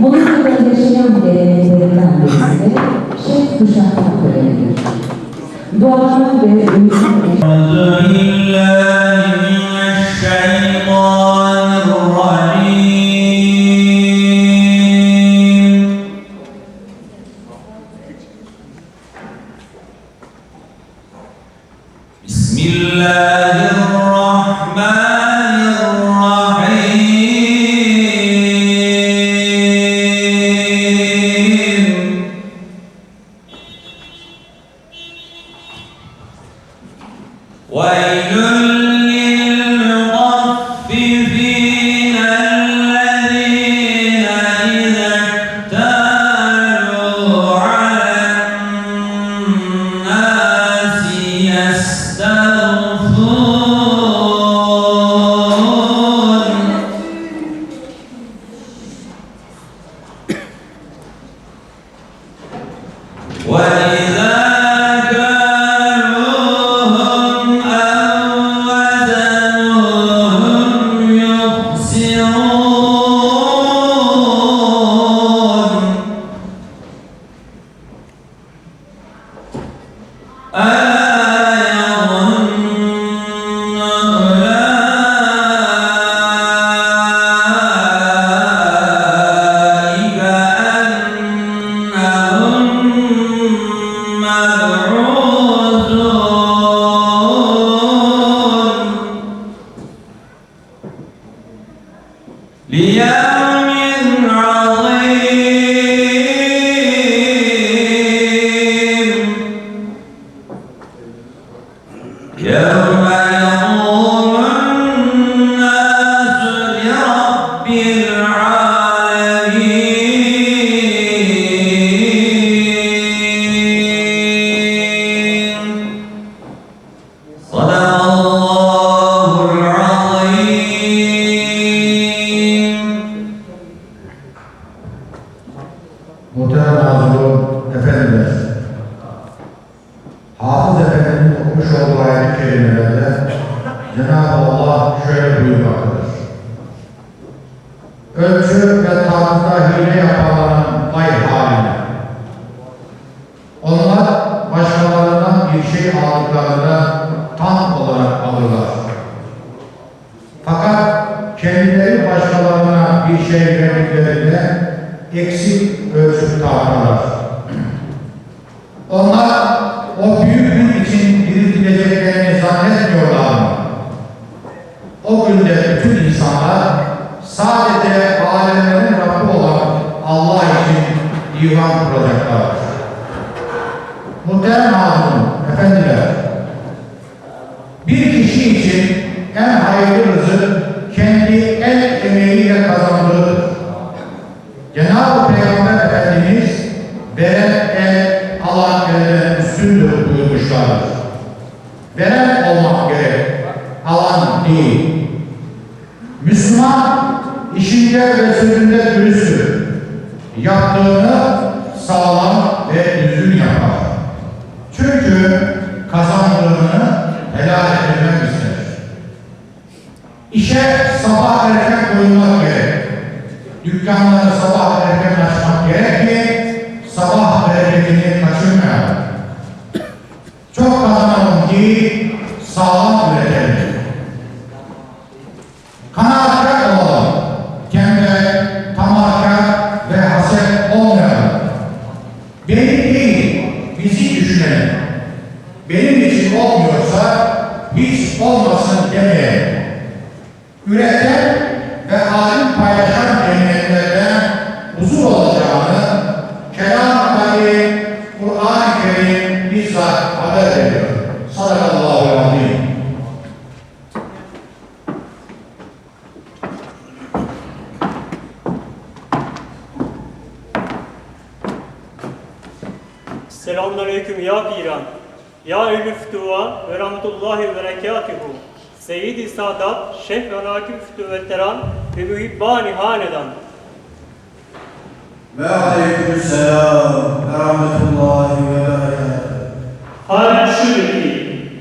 Moskova'da yaşayan geleneklerinden birisi Şeyh Kuşak Takveri'dir. Doğanın ve ünlü... God for. Ve sözünde dürüsttür. Yaptığını sağlam ve düzgün yapar. Çünkü kazandığını helal etmek ister. İşe sabah erken koyulmak gerek. Dükkanları sabah erken açmak gerek. Yürek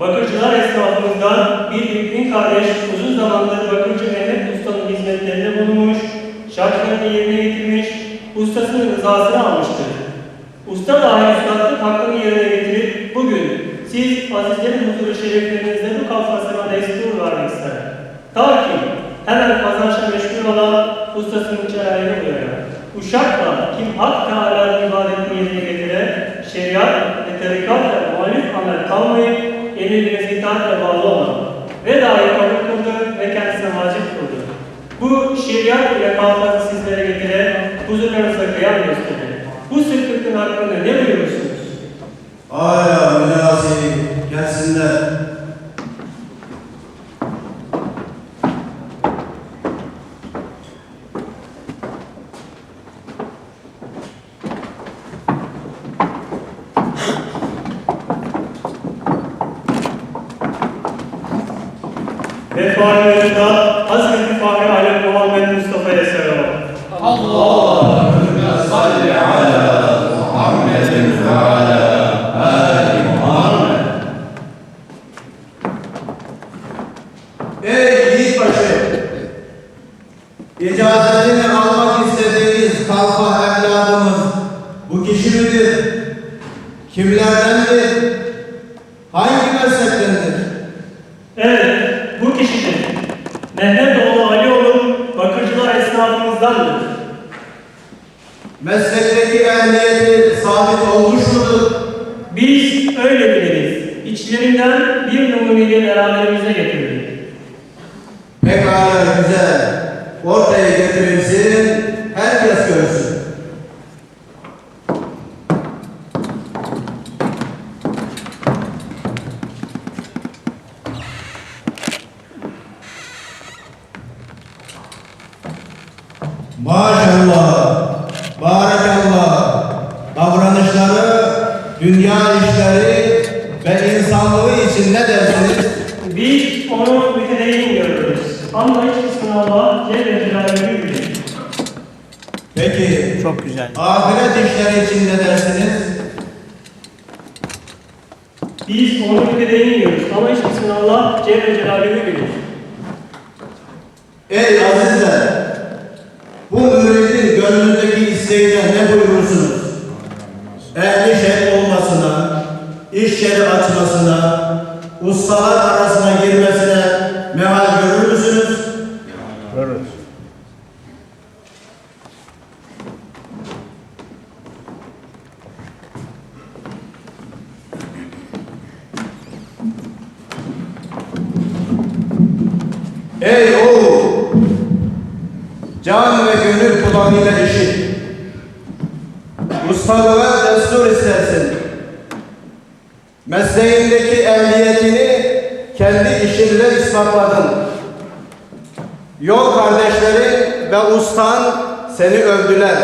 Bakırcılar esnaflığından bir Hükrün kardeş uzun zamandır Bakırcı Mehmet Usta'nın hizmetlerinde bulunmuş, şartlarını yerine getirmiş, ustasının rızasını almıştır. Usta dahi üstadlık hakkını yerine getirip bugün siz azizlerin huzuru şereflerinizde bu kafasına destur vermek ister. Ta ki hemen kazançla meşgul olan ustasının çarelerine uyarak. Uşakla kim Hak Teala'nın ibadetini yerine getire, şeriat ve tarikatla muhalif amel kalmayıp emirlerinize itaatle bağlı olan ve dahi kabul kıldı ve kendisine vacip kıldı. Bu şeriat ile kafası sizlere getire, huzurlarınıza kıyam gösterir. Bu sıkıntının hakkında ne buyurursunuz? Hala Hangi Maşallah, barakallah. Davranışları, dünya işleri ve insanlığı için ne dersiniz? Biz onu mütedeyyin görürüz. Ama hiç Allah Celle Celaluhu bilir. Peki, Çok güzel. ahiret işleri için ne dersiniz? Biz onu mütedeyyin görürüz. Ama hiç Allah Celle Celaluhu bilir. Ey azizler! İş yeri açmasına, ustalar arasına girmesine işinle ispatladın. Yol kardeşleri ve ustan seni övdüler.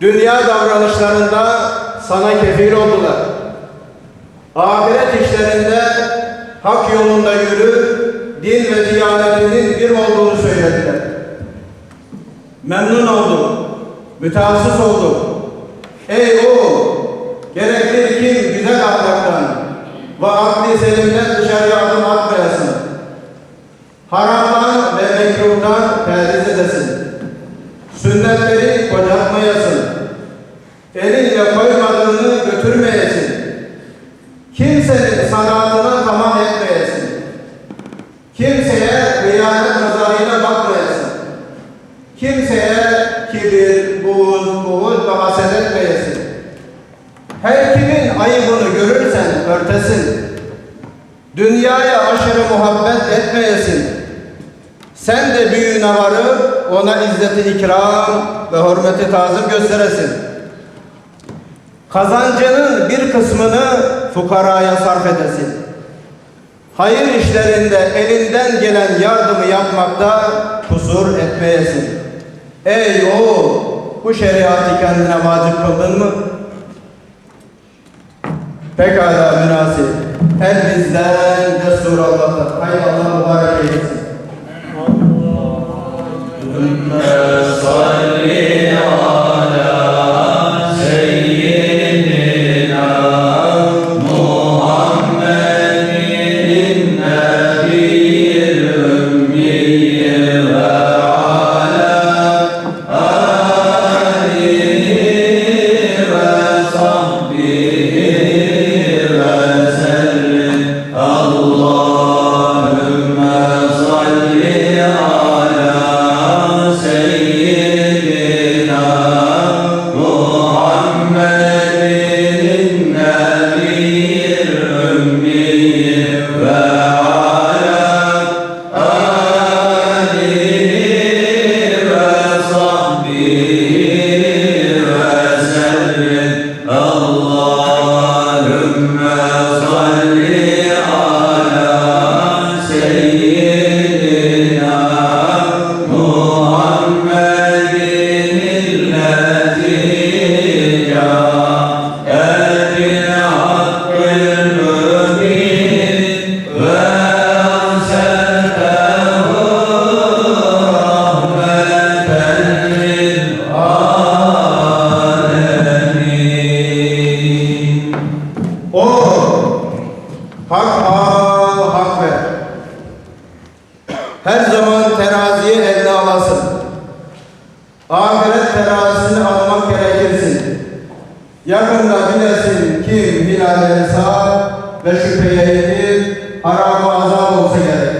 Dünya davranışlarında sana kefil oldular. Ahiret işlerinde hak yolunda yürü, din ve diyanetinin bir olduğunu söylediler. Memnun oldum, mütehassıs oldum. Ey oğul, gerekli kim güzel ahlaktan ve akli selimden dışarıya adım atmayasın. Haramdan ve mekruhtan perhiz edesin. Sünnetleri kocatmayasın. Elinle koymadığını götürmeyesin. Kimsenin sanatına tamah etmeyesin. Kimseye hıyanet nazarıyla bakmayasın. Kimseye örtesin. Dünyaya aşırı muhabbet etmeyesin. Sen de büyüğüne varıp ona izzeti ikram ve hürmeti tazim gösteresin. Kazancının bir kısmını fukaraya sarf edesin. Hayır işlerinde elinden gelen yardımı yapmakta kusur etmeyesin. Ey oğul, bu şeriatı kendine vacip kıldın mı? Pekala münasip. El bizden destur Allah'tan. Hay Allah mübarek eylesin. Allahümme salli hak al, hak ver. Her zaman teraziyi eline alasın. Ahiret terazisini almak gerekirsin. Yakında bilesin kim hilal sağ ve şüpheye yedir, haram azam olsa gerek.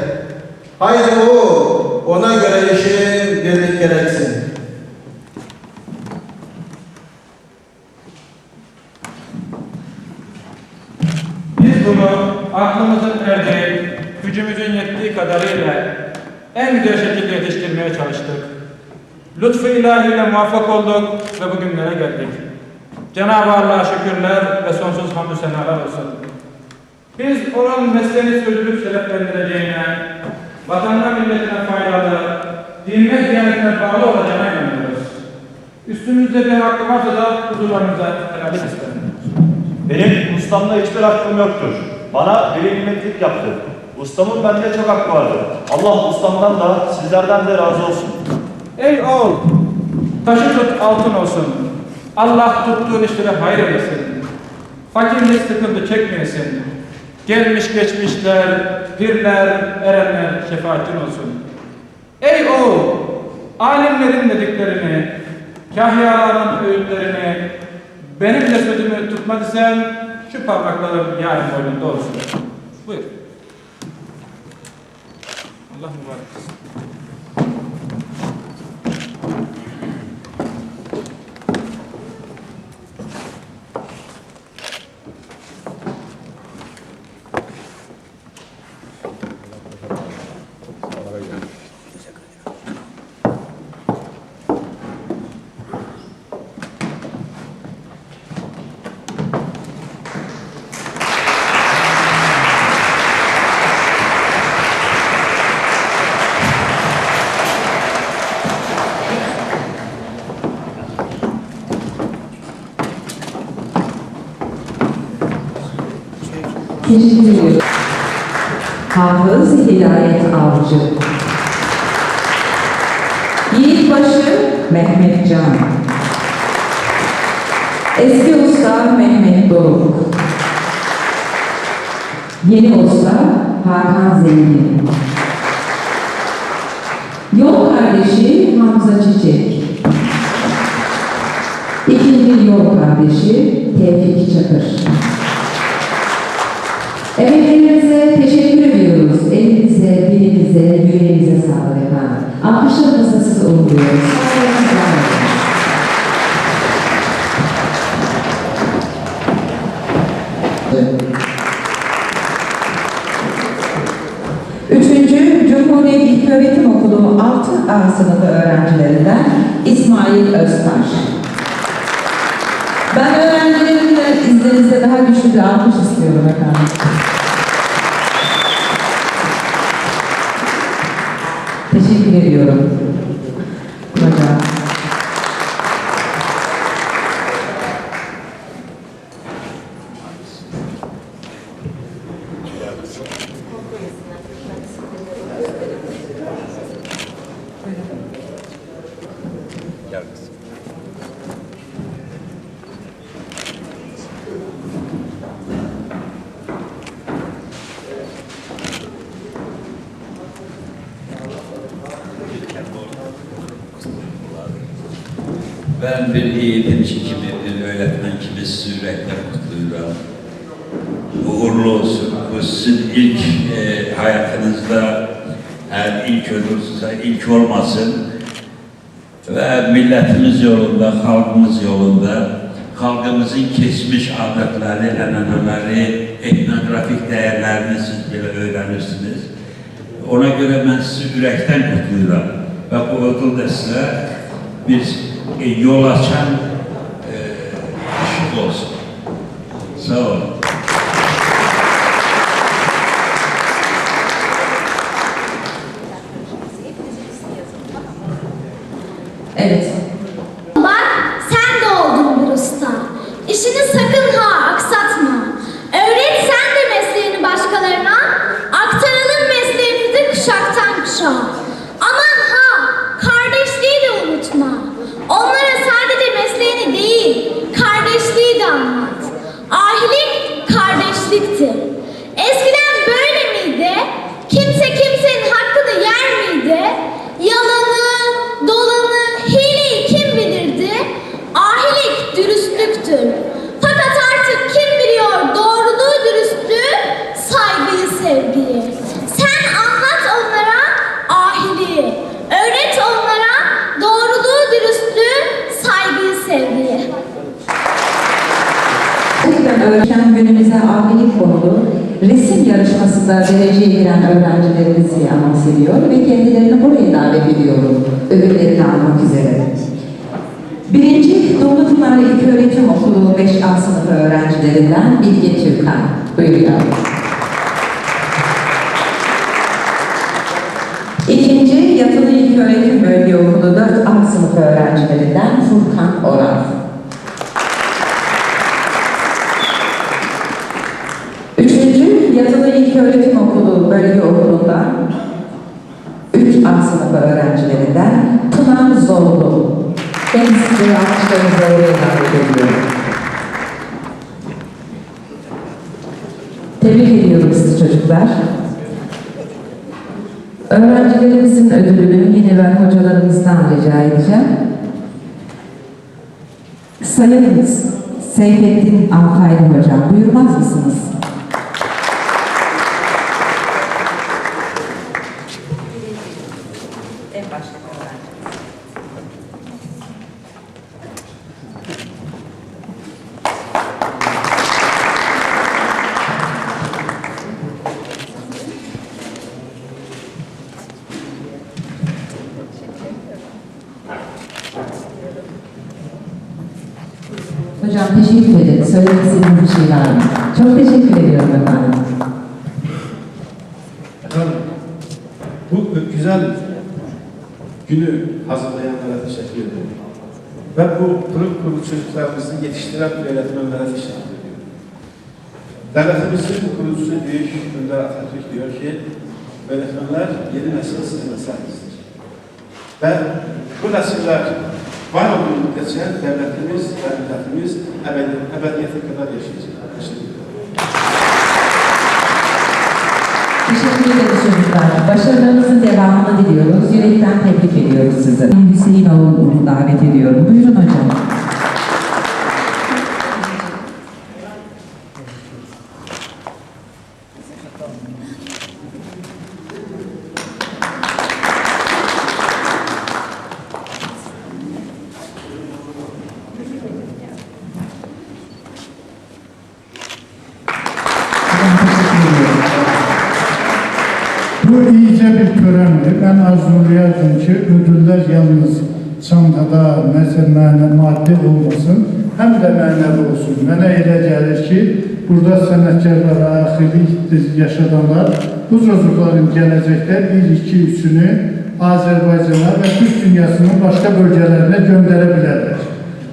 Haydi o, ona göre işin Lütfu ilahiyle muvaffak olduk ve bugünlere geldik. Cenab-ı Allah'a şükürler ve sonsuz hamdü senalar olsun. Biz onun mesleğini sürdürüp şereflendireceğine, vatanına milletine faydalı, dinine diyanetine bağlı olacağına inanıyoruz. Üstümüzde bir hakkı varsa da huzurlarınıza helal isterim. Benim ustamda hiçbir hakkım yoktur. Bana veli nimetlik yaptı. Ustamın bende çok hakkı vardır. Allah ustamdan da sizlerden de razı olsun. Ey oğul, taşı tut altın olsun. Allah tuttuğun işlere hayır eylesin. Fakirlik sıkıntı çekmeyesin. Gelmiş geçmişler, pirler, erenler şefaatin olsun. Ey oğul, alimlerin dediklerini, kahyaların öğütlerini, benim de sözümü tutmak isen şu parmaklarım yarın boynunda olsun. Buyur. Allah mübarek olsun. Teşekkür ediyorum. Hafız Hidayet Avcı. Yiğitbaşı Mehmet Can. Eski Usta Mehmet Doruk. Yeni Usta Hakan Zengin. Yol kardeşi Hamza Çiçek. İkinci yol kardeşi Tevfik Çakır. Dilinize, yüreğinize sağlık efendim. Alkışlarımızla sizi uğurluyoruz. Üçüncü, Cumhuriyet İlköğretim Okulu 6A sınıfı öğrencilerinden İsmail Öztaş. Ben öğrencilerimle izninizle daha güçlü bir alkış istiyorum efendim. Teşekkür ediyorum. Hocam. Ben bir eğitimci gibi, bir öğretmen gibi sizi yürekten kutluyorum. Uğurlu olsun. Bu sizin ilk e, hayatınızda eğer ilk olursa ilk olmasın. Ve milletimiz yolunda, halkımız yolunda, halkımızın kesmiş adetleri, enaneleri, etnografik değerlerini siz bile öğrenirsiniz. Ona göre ben sizi yürekten kutluyorum. Ve bu okulda size bir e, yol açan e, ışık olsun. Sağ olun. Kendilerini buraya davet ediyorum ödüllerini almak üzere. Birinci Doğu Pınar İlköğretim Okulu 5A sınıfı öğrencilerinden Bilge Türkan. Buyuruyor. İkinci Yatılı İlköğretim Bölge Okulu 4A sınıfı öğrencilerinden Furkan Oral. Üçüncü, Yatılı İlköğretim Okulu Bölge Okulu'nda 3A sınıfı öğrencilerinden Pınar Zorlu. Kendisini alkışlarınızla oraya davet ediyorum. Tebrik ediyorum sizi çocuklar. Öğrencilerimizin ödülünü yine ben hocalarımızdan rica edeceğim. Sayın Seyfettin Altaylı Hocam, buyurmaz mısınız? Hocam teşekkür ederim. Söylemek mı? Çok teşekkür ediyorum efendim. Efendim, bu güzel günü hazırlayanlara teşekkür ederim. Ve bu pırıl pırıl çocuklarımızı yetiştiren öğretmenlere teşekkür ediyorum. Devletimizin kurucusu Büyük Önder Atatürk diyor ki, öğretmenler yeni nesil sizin eserlerinizdir. Ve bu nesiller var olduğu müddetçe devletimiz ve milletimiz ebedi, ebediyete kadar yaşayacak. Teşekkür ederim. Teşekkür ederiz çocuklar. Başarılarınızın devamını diliyoruz. Yürekten tebrik ediyoruz sizi. Hüseyin Oğul'u davet ediyorum. Buyurun. Hocam teşekkür ediyorum. Bu iyice bir törəmdir. Mən arzulayardım ki, ödüllər yalnız çantada, məsələn, maddi olmasın, həm də mənəvi olsun. Mənə elə gəlir ki, burada sənətkarlara, xirlik yaşadanlar bu çocukların gələcəkdə bir, iki, üçünü Azərbaycana və Türk dünyasının başqa bölgələrinə göndərə bilərlər.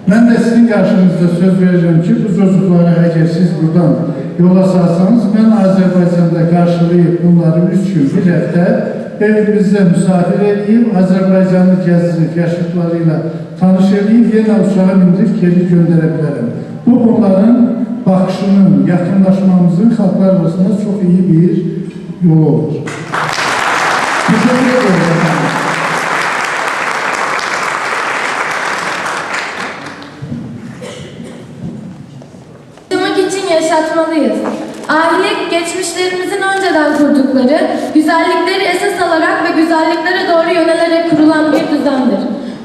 Mən də sizin qarşınızda söz verirəm ki, bu çocukları əgər siz buradan yola salsanız, mən Azərbaycanda qarşılayıb bunları üç gün, bir həftə evimizdə misafir edeyim, Azərbaycanı gəzdirib, yaşıtlarıyla tanış edeyim, yenə uçağa mindirib geri göndərə bilərəm. Bu, bunların baxışının, yaxınlaşmamızın xalqlar arasında çox iyi bir yolu olur. Teşekkür ederim efendim. İçin yaşatmalıyız. Ahilik geçmişlerimizin önceden kurdukları, güzellikleri esas alarak ve güzelliklere doğru yönelerek kurulan bir düzendir.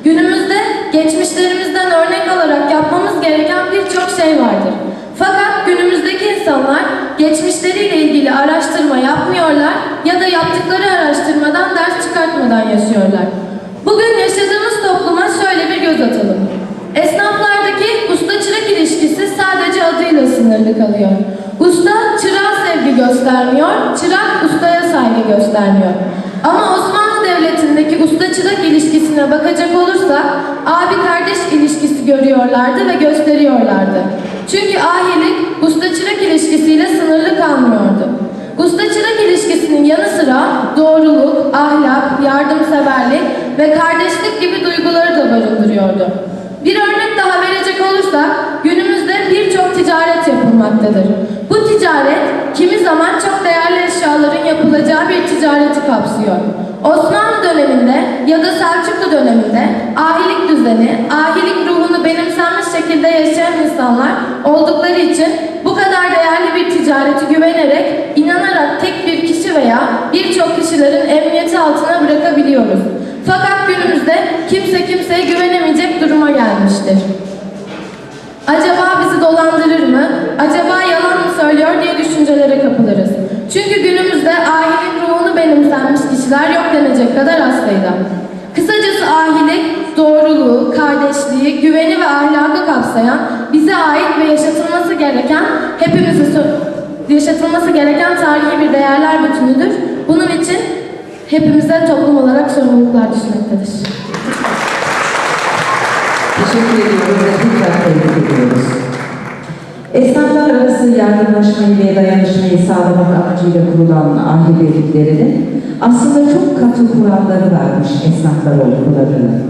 Günümüzde geçmişlerimizden örnek alarak yapmamız gereken birçok şey vardır. Fakat günümüzdeki insanlar geçmişleriyle ilgili araştırma yapmıyorlar ya da yaptıkları araştırmadan ders çıkartmadan yaşıyorlar. Bugün yaşadığımız topluma şöyle bir göz atalım. Esnaflardaki usta-çırak ilişkisi sadece adıyla sınırlı kalıyor. Usta çırağa sevgi göstermiyor, çırak ustaya saygı göstermiyor. Ama Osmanlı Devleti'ndeki usta-çırak ilişkisine bakacak olursak abi-kardeş ilişkisi görüyorlardı ve gösteriyorlardı. Çünkü ahilik usta-çırak ilişkisiyle sınırlı kalmıyordu. Usta-çırak ilişkisinin yanı sıra doğruluk, ahlak, yardımseverlik ve kardeşlik gibi duyguları da barındırıyordu. Bir örnek daha verecek olursak günümüzde birçok ticaret yapılmaktadır. Bu ticaret kimi zaman çok değerli eşyaların yapılacağı bir ticareti kapsıyor. Osmanlı döneminde ya da Selçuklu döneminde ahilik düzeni, ahilik ruhunu benimsenmiş şekilde yaşayan insanlar oldukları için bu kadar değerli bir ticareti güvenerek, inanarak tek bir kişi veya birçok kişilerin emniyeti altına bırakabiliyoruz. Fakat günümüzde kimse kimseye güvenemeyecek duruma gelmiştir. Acaba bizi dolandırır mı? Acaba yalan mı söylüyor diye düşüncelere kapılırız. Çünkü günümüzde kişiler yok denecek kadar az sayıda. Kısacası ahilik, doğruluğu, kardeşliği, güveni ve ahlakı kapsayan, bize ait ve yaşatılması gereken, hepimize yaşatılması gereken tarihi bir değerler bütünüdür. Bunun için hepimize toplum olarak sorumluluklar düşmektedir. Teşekkür ediyoruz ve tekrar tebrik ediyoruz. Esnaflar arası yardımlaşmayı ve dayanışmayı sağlamak amacıyla kurulan ahi birliklerinin aslında çok katı kuralları varmış esnaflar olduklarının.